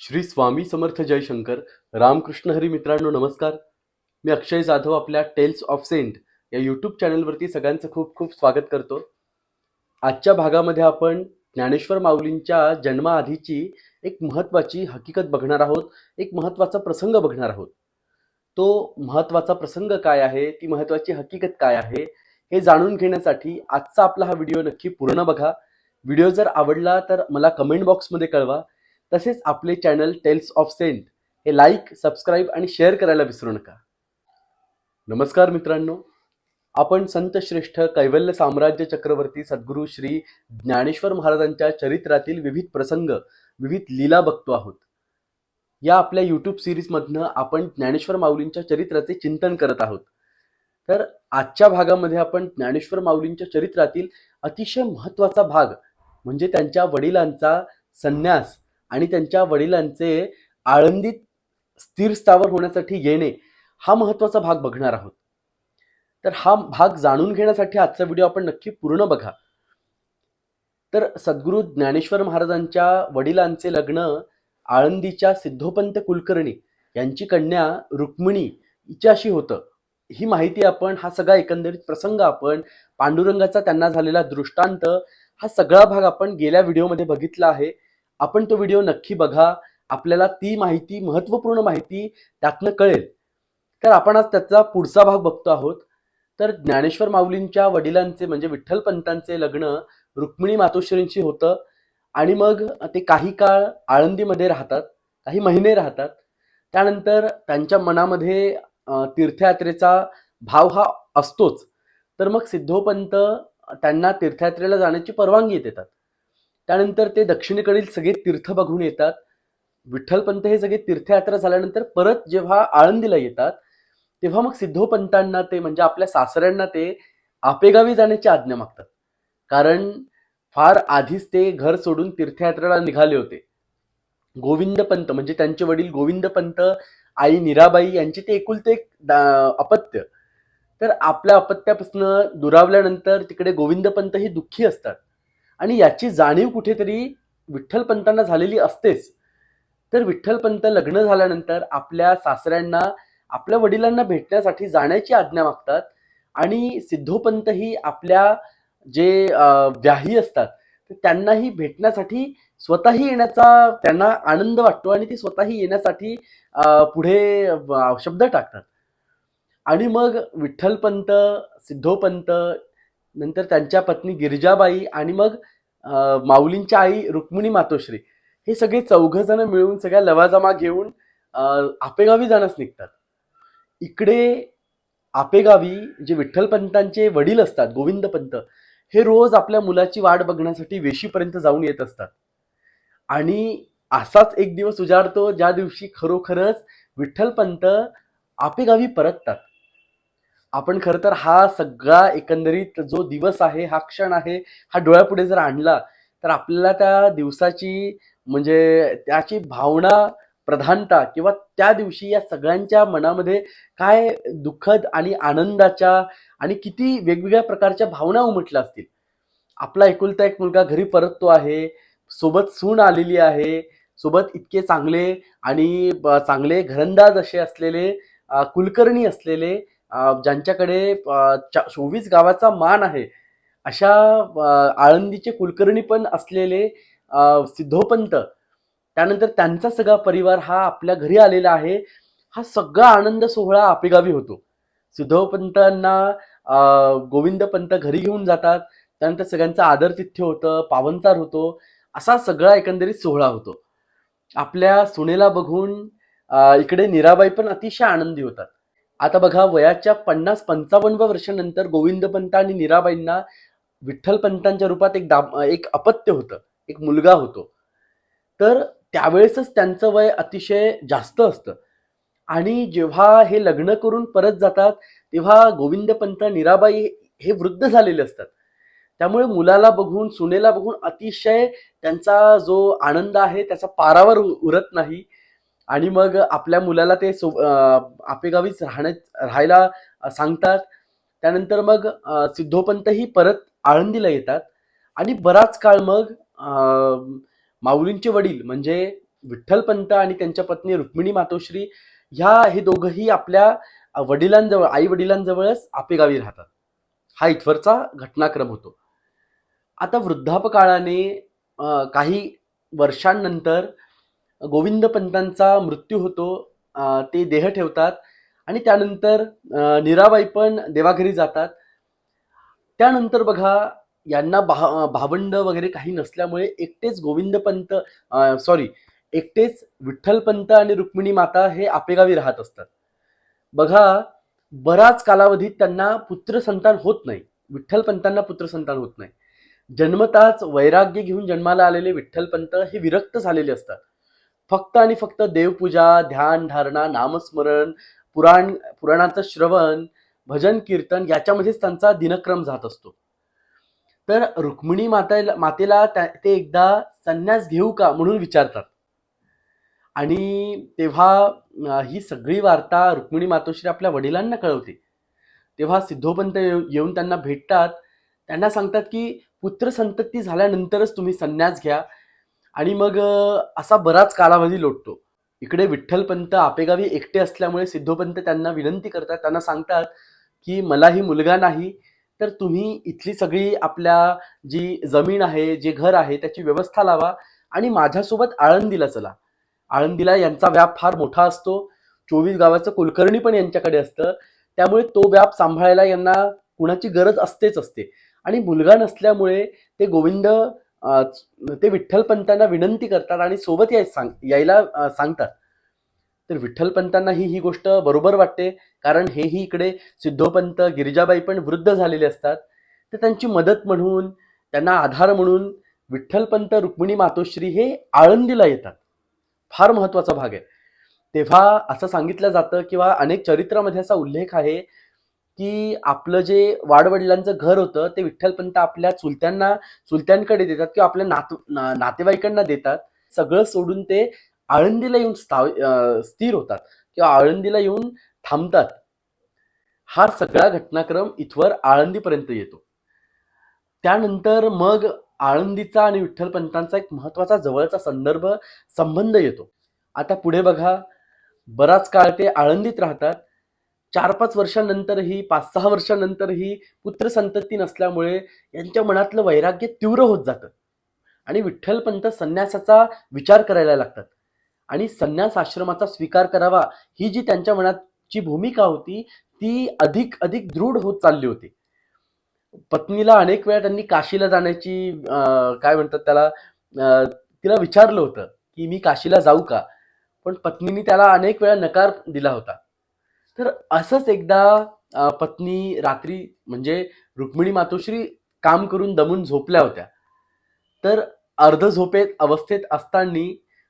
श्री स्वामी समर्थ जयशंकर. रामकृष्ण हरी मित्रांनो नमस्कार. मी अक्षय जाधव आपल्या टेल्स ऑफ सेंट या यूट्यूब चॅनलवरती सगळ्यांचं खूप खूप स्वागत करतो. आजच्या भागामध्ये आपण ज्ञानेश्वर माऊलींच्या जन्माआधीची एक महत्त्वाची हकीकत बघणार आहोत. एक महत्त्वाचा प्रसंग बघणार आहोत. तो महत्त्वाचा प्रसंग काय आहे? ती महत्त्वाची हकीकत काय आहे? हे जाणून घेण्यासाठी आजचा आपला हा व्हिडिओ नक्की पूर्ण बघा. व्हिडिओ जर आवडला तर मला कमेंट बॉक्समध्ये कळवा. तसेच आपले चॅनल टेल्स ऑफ सेंट हे लाईक सबस्क्राईब आणि शेअर करायला विसरू नका. नमस्कार मित्रांनो. आपण संत श्रेष्ठ कैवल्य साम्राज्य चक्रवर्ती सद्गुरू श्री ज्ञानेश्वर महाराजांच्या चरित्रातील विविध प्रसंग विविध लीला बघतो आहोत. या आपल्या यूट्यूब सिरीजमधनं आपण ज्ञानेश्वर माऊलींच्या चरित्राचे चिंतन करत आहोत. तर आजच्या भागामध्ये आपण ज्ञानेश्वर माऊलींच्या चरित्रातील अतिशय महत्त्वाचा भाग म्हणजे त्यांच्या वडिलांचा संन्यास आणि त्यांच्या वडिलांचे आळंदीत स्थिर स्थावर होण्यासाठी येणे हा महत्त्वाचा भाग बघणार आहोत. तर हा भाग जाणून घेण्यासाठी आजचा व्हिडिओ आपण नक्की पूर्ण बघा. तर सद्गुरू ज्ञानेश्वर महाराजांच्या वडिलांचे लग्न आळंदीच्या सिद्धोपंत कुलकर्णी यांची कन्या रुक्मिणी हिच्याशी होतं. ही माहिती आपण हा सगळा एकंदरीत प्रसंग आपण पांडुरंगाचा त्यांना झालेला दृष्टांत हा सगळा भाग आपण गेल्या व्हिडिओमध्ये बघितला आहे. आपण तो व्हिडिओ नक्की बघा. आपल्याला ती माहिती महत्त्वपूर्ण माहिती त्यातनं कळेल. तर आपण आज त्याचा पुढचा भाग बघतो आहोत. तर ज्ञानेश्वर माऊलींच्या वडिलांचे म्हणजे विठ्ठल पंतांचे लग्न रुक्मिणी मातोश्रींशी होतं. आणि मग ते काही काळ आळंदीमध्ये राहतात काही महिने राहतात. त्यानंतर त्यांच्या मनामध्ये तीर्थयात्रेचा भाव हा असतोच. तर मग सिद्धोपंत त्यांना तीर्थयात्रेला जाण्याची परवानगी देतात. त्यानंतर ते दक्षिणेकडील सगळे तीर्थ बघून येतात. विठ्ठलपंत हे सगळे तीर्थयात्रा झाल्यानंतर परत जेव्हा आळंदीला येतात तेव्हा मग सिद्धोपंतांना ते म्हणजे आपल्या सासऱ्यांना ते आपेगावी जाण्याची आज्ञा मागतात. कारण फार आधीच ते घर सोडून तीर्थयात्रेला निघाले होते. गोविंद पंत म्हणजे त्यांचे वडील गोविंद पंत आई निराबाई यांचे ते एकुलते एक दा- अपत्य. तर आपल्या अपत्यापासून दुरावल्यानंतर तिकडे गोविंद पंत ही दुःखी असतात. आणि याची जाणीव कुठेतरी विठ्ठलपंतांना झालेली असतेच. तर विठ्ठलपंत लग्न झाल्यानंतर आपल्या सासऱ्यांना आपल्या वडिलांना भेटण्यासाठी जाण्याची आज्ञा मागतात आणि सिद्धोपंत ही आपल्या जे व्याही असतात तर त्यांनाही भेटण्यासाठी स्वतःही येण्याचा त्यांना आनंद वाटतो आणि ते स्वतःही येण्यासाठी पुढे शब्द टाकतात. आणि मग विठ्ठलपंत सिद्धोपंत नंतर त्यांच्या पत्नी गिरिजाबाई आणि मग माऊलींच्या आई रुक्मिणी मातोश्री. हे सगळे चौघजण मिळून सगळ्या लवाजमा घेऊन आपेगावी जाण्यास निघतात. इकडे आपेगावी जे विठ्ठलपंतांचे वडील असतात गोविंदपंत हे रोज आपल्या मुलाची वाट बघण्यासाठी वेशीपर्यंत जाऊन येत असतात. आणि असाच एक दिवस उजाडतो ज्या दिवशी खरोखरच विठ्ठलपंत आपेगावी परततात. आपण खरं तर हा सगळा एकंदरीत जो दिवस आहे हा क्षण आहे हा डोळ्यापुढे जर आणला तर आपल्याला त्या दिवसाची म्हणजे त्याची भावना प्रधानता किंवा त्या दिवशी या सगळ्यांच्या मनामध्ये काय दुःखद आणि आनंदाच्या आणि किती वेगवेगळ्या प्रकारच्या भावना उमटल्या असतील. आपला एकुलता एक मुलगा घरी परततो आहे सोबत सून आलेली आहे सोबत इतके चांगले आणि ब- चांगले घरंदाज असे असलेले कुलकर्णी असलेले ज्यांच्याकडे चोवीस गावाचा मान आहे अशा आळंदीचे कुलकर्णी पण असलेले सिद्धोपंत त्यानंतर त्यांचा सगळा परिवार हा आपल्या घरी आलेला आहे. हा सगळा आनंद सोहळा आपेगावी होतो. सिद्धोपंतांना गोविंदपंत गोविंद पंत घरी घेऊन जातात. त्यानंतर सगळ्यांचं आदरतिथ्य होतं पावनचार होतो. असा सगळा एकंदरीत सोहळा होतो. आपल्या सुनेला बघून इकडे निराबाई पण अतिशय आनंदी होतात. आता बघा वयाच्या पन्नास पंचावन्न वर्षानंतर गोविंद पंत आणि निराबाईंना विठ्ठलपंतांच्या रूपात एक दाम एक अपत्य होतं एक मुलगा होतो. तर त्यावेळेसच त्यांचं वय अतिशय जास्त असतं. आणि जेव्हा हे लग्न करून परत जातात तेव्हा गोविंद पंत हे वृद्ध झालेले असतात. त्यामुळे मुलाला बघून सुनेला बघून अतिशय त्यांचा जो आनंद आहे त्याचा पारावर उ- उरत नाही. आणि मग आपल्या मुलाला ते सो आपेगावीच राहण्या राहायला सांगतात. त्यानंतर मग सिद्धोपंतही परत आळंदीला येतात. आणि बराच काळ मग माऊलींचे वडील म्हणजे विठ्ठलपंत आणि त्यांच्या पत्नी रुक्मिणी मातोश्री ह्या हे दोघंही आपल्या वडिलांजवळ आई वडिलांजवळच आपेगावी राहतात. हा इथवरचा घटनाक्रम होतो. आता वृद्धापकाळाने काही वर्षांनंतर गोविंदपंतांचा मृत्यू होतो ते देह ठेवतात आणि त्यानंतर निराबाई पण देवाघरी जातात. त्यानंतर बघा यांना भा भावंड वगैरे काही नसल्यामुळे एकटेच गोविंदपंत सॉरी एकटेच विठ्ठलपंत आणि रुक्मिणी माता हे आपेगावी राहत असतात. बघा बराच कालावधीत त्यांना पुत्रसंतान होत नाही. विठ्ठलपंतांना पुत्रसंतान होत नाही. जन्मताच वैराग्य घेऊन जन्माला आलेले विठ्ठलपंत हे विरक्त झालेले असतात. फक्त आणि फक्त देवपूजा ध्यान धारणा नामस्मरण पुराण पुराणाचं श्रवण भजन कीर्तन याच्यामध्येच त्यांचा दिनक्रम जात असतो. तर रुक्मिणी मातेला मातेला त्या- ते एकदा संन्यास घेऊ का म्हणून विचारतात. आणि तेव्हा ही सगळी वार्ता रुक्मिणी मातोश्री आपल्या वडिलांना कळवते. तेव्हा सिद्धोपंत येऊन त्यांना भेटतात. त्यांना सांगतात की पुत्र संतती झाल्यानंतरच तुम्ही संन्यास घ्या. आणि मग असा बराच कालावधी लोटतो. इकडे विठ्ठलपंत आपेगावी एकटे असल्यामुळे सिद्धोपंत त्यांना विनंती करतात. त्यांना सांगतात की मलाही मुलगा नाही तर तुम्ही इथली सगळी आपल्या जी जमीन आहे जे घर आहे त्याची व्यवस्था लावा आणि माझ्यासोबत आळंदीला चला. आळंदीला यांचा व्याप फार मोठा असतो. चोवीस गावाचं कुलकर्णी पण यांच्याकडे असतं. त्यामुळे तो व्याप सांभाळायला यांना कुणाची गरज असतेच असते. आणि मुलगा नसल्यामुळे ते गोविंद ते विठ्ठलपंतांना विनंती करतात आणि सोबत याय सांग यायला सांगतात. तर विठ्ठलपंतांनाही ही गोष्ट बरोबर वाटते कारण हेही इकडे सिद्धोपंत गिरिजाबाई पण वृद्ध झालेले असतात. तर त्यांची मदत म्हणून त्यांना आधार म्हणून विठ्ठलपंत रुक्मिणी मातोश्री हे आळंदीला येतात. फार महत्त्वाचा भाग आहे. तेव्हा असं सांगितलं जातं किंवा अनेक चरित्रामध्ये असा उल्लेख आहे की आपलं जे वाडवडिलांचं घर होतं ते विठ्ठलपंत आपल्या चुलत्यांना चुलत्यांकडे देतात किंवा आपल्या नातू ना- नातेवाईकांना देतात. सगळं सोडून ते आळंदीला येऊन स्थाव स्थिर होतात किंवा आळंदीला येऊन थांबतात. हा सगळा घटनाक्रम इथवर आळंदीपर्यंत येतो. त्यानंतर मग आळंदीचा आणि विठ्ठलपंतांचा एक महत्त्वाचा जवळचा संदर्भ संबंध येतो. आता पुढे बघा बराच काळ ते आळंदीत राहतात. चार पाच वर्षांनंतरही पाच सहा वर्षांनंतरही पुत्र संतती नसल्यामुळे यांच्या मनातलं वैराग्य तीव्र होत जातं. आणि विठ्ठलपंत संन्यासाचा विचार करायला लागतात. आणि संन्यास आश्रमाचा स्वीकार करावा ही जी त्यांच्या मनातची भूमिका होती ती अधिक अधिक दृढ होत चालली होती. पत्नीला अनेक वेळा त्यांनी काशीला जाण्याची काय म्हणतात त्याला तिला विचारलं होतं की मी काशीला जाऊ का? पण पत्नीने त्याला अनेक वेळा नकार दिला होता. तर असंच एकदा पत्नी रात्री म्हणजे रुक्मिणी मातोश्री काम करून दमून झोपल्या होत्या. तर अर्ध झोपेत अवस्थेत असताना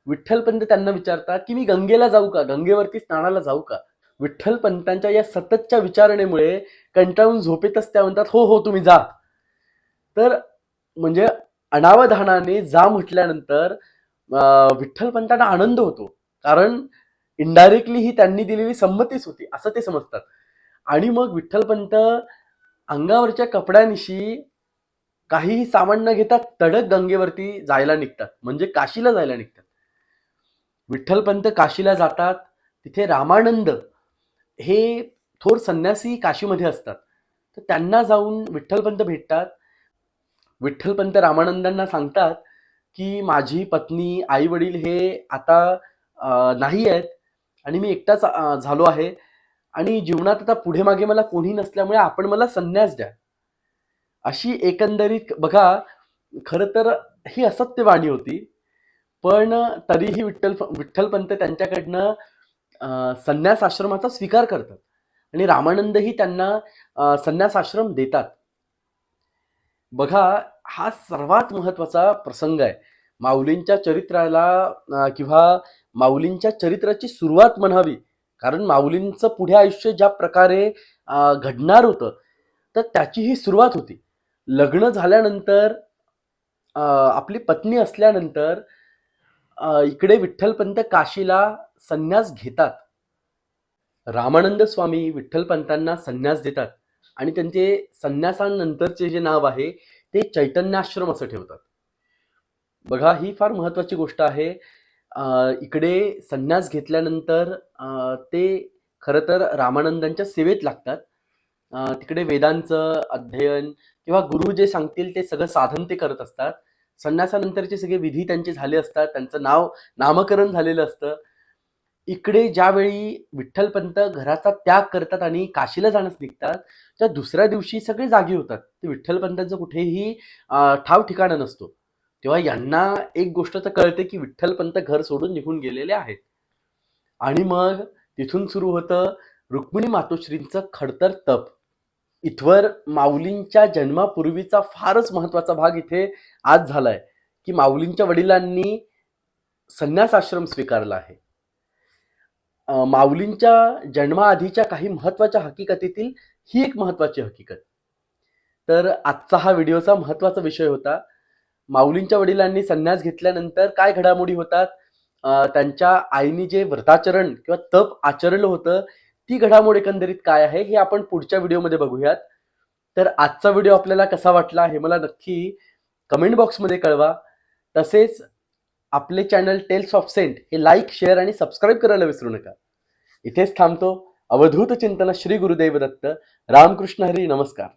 विठ्ठलपंत त्यांना विचारतात की मी गंगेला जाऊ का? गंगेवरती स्नानाला जाऊ का? विठ्ठलपंतांच्या या सततच्या विचारणेमुळे कंटाळून झोपेतच त्या म्हणतात हो हो तुम्ही जा. तर म्हणजे अनावधानाने जा म्हटल्यानंतर विठ्ठलपंतांना आनंद होतो. कारण इनडायरेक्टली ही त्यांनी दिलेली संमतीच होती असं ते समजतात. आणि मग विठ्ठलपंत अंगावरच्या कपड्यांशी काहीही सामान न घेता तडक गंगेवरती जायला निघतात. म्हणजे काशीला जायला निघतात. विठ्ठलपंत काशीला जातात. तिथे रामानंद हे थोर संन्यासी काशीमध्ये असतात. तर त्यांना जाऊन विठ्ठलपंत भेटतात. विठ्ठलपंत रामानंदांना सांगतात की माझी पत्नी आई वडील हे आता नाही आहेत आणि मी एकटाच झालो आहे. आणि जीवनात आता पुढे मागे मला कोणी नसल्यामुळे आपण मला संन्यास द्या. अशी एकंदरीत बघा खरं तर ही असत्य वाणी होती. पण तरीही विठ्ठल विठ्ठलपंत त्यांच्याकडनं संन्यास आश्रमाचा स्वीकार करतात. आणि रामानंदही त्यांना संन्यास आश्रम देतात. बघा हा सर्वात महत्त्वाचा प्रसंग आहे. माऊलींच्या चरित्राला किंवा माऊलींच्या चरित्राची सुरुवात म्हणावी. कारण माऊलींचं पुढे आयुष्य ज्या प्रकारे घडणार होतं तर त्याची ही सुरुवात होती. लग्न झाल्यानंतर आपली पत्नी असल्यानंतर इकडे विठ्ठलपंत काशीला संन्यास घेतात. रामानंद स्वामी विठ्ठलपंतांना संन्यास देतात आणि त्यांचे संन्यासानंतरचे जे नाव आहे ते चैतन्याश्रम असं ठेवतात. बघा ही फार महत्वाची गोष्ट आहे. इकडे संन्यास घेतल्यानंतर ते खरं तर रामानंदांच्या सेवेत लागतात. तिकडे वेदांचं अध्ययन किंवा गुरु जे सांगतील ते सगळं साधन ते करत असतात. संन्यासानंतरचे सगळे विधी त्यांचे झाले असतात. त्यांचं नाव नामकरण झालेलं असतं. इकडे ज्यावेळी विठ्ठलपंत घराचा त्याग करतात आणि काशीला जाण्यास निघतात त्या दुसऱ्या दिवशी सगळे जागी होतात. ते विठ्ठलपंतांचं कुठेही ठाव ठिकाणं नसतो. तेव्हा यांना एक गोष्ट तर कळते की विठ्ठलपंत घर सोडून निघून गेलेले आहेत. आणि मग तिथून सुरू होतं रुक्मिणी मातोश्रींचं खडतर तप. इथवर माऊलींच्या जन्मापूर्वीचा फारच महत्त्वाचा भाग इथे आज झालाय की माऊलींच्या वडिलांनी संन्यास आश्रम स्वीकारला आहे. माऊलींच्या जन्माआधीच्या काही महत्त्वाच्या हकीकतीतील ही एक महत्वाची हकीकत. तर आजचा हा व्हिडिओचा महत्त्वाचा विषय होता. माऊलींच्या वडिलांनी संन्यास घेतल्यानंतर काय घडामोडी होतात? त्यांच्या आईने जे व्रताचरण किंवा तप आचरलं होतं ती घडामोड एकंदरीत काय आहे? हे आपण पुढच्या व्हिडिओमध्ये बघूयात. तर आजचा व्हिडिओ आपल्याला कसा वाटला हे मला नक्की कमेंट बॉक्समध्ये कळवा. तसेच आपले चॅनल टेल्स ऑफ सेंट हे लाईक शेअर आणि सबस्क्राईब करायला विसरू नका. इथेच थांबतो. अवधूत चिंतन श्री गुरुदेव दत्त. रामकृष्ण हरी नमस्कार.